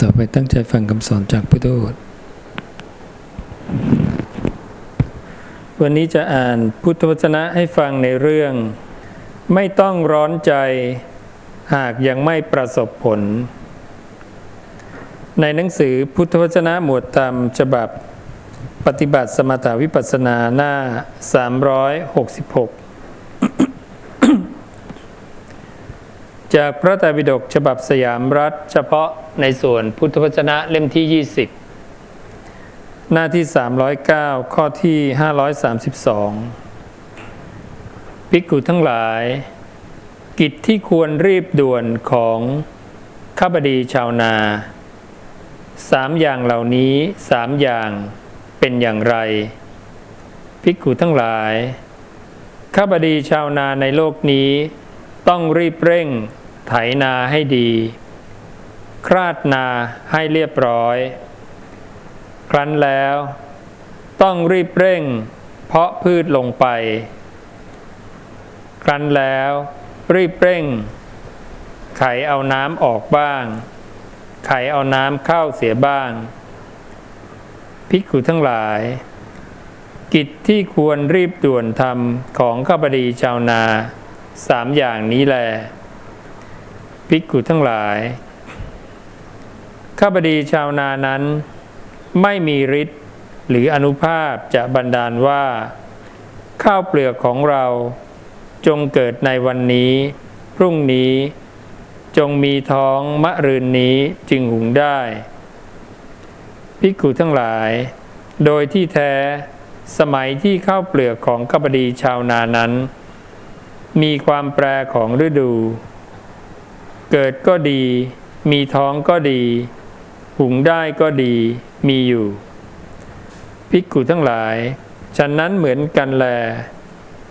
ต่อไปตั้งใจฟังคำสอนจากพุทธโอษวันนี้จะอ่านพุทธวจนะให้ฟังในเรื่อง ไม่ต้องร้อนใจหากยังไม่ประสบผล ในหนังสือพุทธวจนะหมวดธรรมฉบับ ปฏิบัติสมถาวิปัสสนาหน้า 366 จากพระไตรปิฎกฉบับสยามรัฐ เฉพาะในส่วนพุทธวจนะเล่มที่ 20 หน้าที่ 309 ข้อที่ 532 ภิกขุทั้งหลาย กิจที่ควรรีบด่วนของข้าบดีชาวนาสามอย่างเหล่านี้สามอย่างเป็นอย่างไร ภิกขุทั้งหลาย ข้าบดีชาวนาในโลกนี้ต้องรีบเร่ง ไถนาให้ดี คราดนาให้เรียบร้อย ครั้นแล้ว ต้องรีบเร่ง เพาะพืชลงไป ครั้นแล้ว รีบเร่ง ไขเอาน้ำออกบ้าง ไขเอาน้ำเข้าเสียบ้างภิกขุทั้งหลาย กิจที่ควรรีบด่วนทำของข้าบดีชาวนาสามอย่างนี้แล ภิกขุทั้งหลาย ข้าบดีชาวนานั้น ไม่มีฤทธิ์หรืออนุภาพจะบันดาลว่า ข้าวเปลือกของเราจงเกิดในวันนี้ พรุ่งนี้ จงมีท้องมะรืนนี้จึงหุงได้ ภิกขุทั้งหลาย โดยที่แท้สมัยที่ข้าวเปลือกของข้าบดีชาวนานั้น มีความแปรของฤดู เกิดก็ดี มีท้องก็ดี หุงได้ก็ดี มีอยู่ ภิกขุทั้งหลาย ฉะนั้นเหมือนกันแล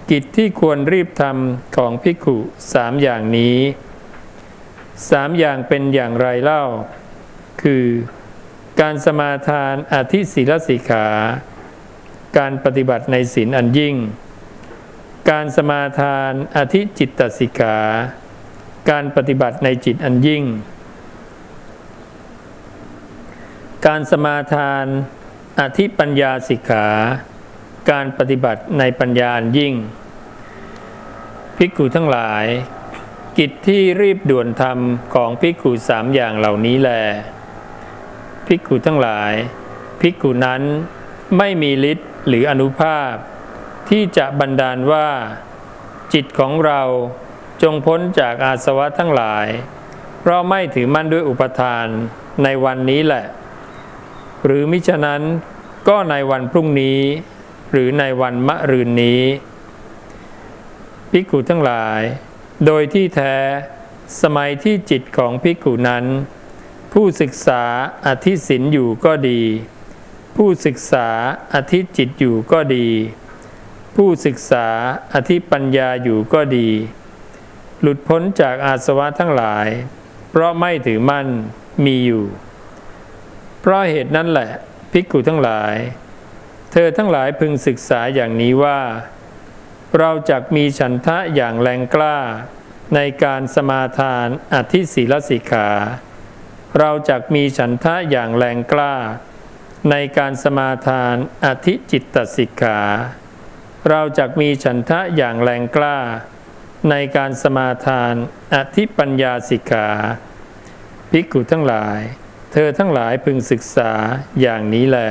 กิจที่ควรรีบทำของภิกขุสามอย่างนี้สามอย่างเป็นอย่างไรเล่า คือการสมาทานอธิศีลสิกขา การปฏิบัติในศีลอันยิ่ง การสมาทานอธิจิตตสิกขา การปฏิบัติในจิตอันยิ่ง การสมาทาน อธิปัญญาสิกขา การปฏิบัติในปัญญาอันยิ่ง ภิกขุทั้งหลาย กิจที่รีบด่วนทำของภิกขุสามอย่างเหล่านี้แล ภิกขุทั้งหลาย ภิกขุนั้นไม่มีฤทธิ์หรืออนุภาพ ที่จะบันดาลว่า จิตของเรา จงพ้นจากอาสวะทั้งหลาย เพราะไม่ถือมั่นด้วยอุปทานในวันนี้แหละ หรือมิฉะนั้นก็ในวันพรุ่งนี้ หรือในวันมะรืนนี้ภิกขุทั้งหลาย โดยที่แท้สมัยที่จิตของภิกขุนั้น ผู้ศึกษาอธิศินอยู่ก็ดี ผู้ศึกษาอธิจิตอยู่ก็ดี ผู้ศึกษาอธิปัญญาอยู่ก็ดี หลุดพ้นจากอาสวะทั้งหลาย เพราะไม่ถือมั่นมีอยู่ เพราะเหตุนั้นแหละภิกขุทั้งหลาย เธอทั้งหลายพึงศึกษาอย่างนี้ว่า เราจักมีฉันทะอย่างแรงกล้า ในการสมาทานอธิศีลสิกขา เราจักมีฉันทะอย่างแรงกล้า ในการสมาทานอธิจิตตสิกขา เราจักมีฉันทะอย่างแรงกล้า ในการสมาทานอธิปัญญาสิกขาภิกขุทั้งหลาย เธอทั้งหลายพึงศึกษาอย่างนี้แหละ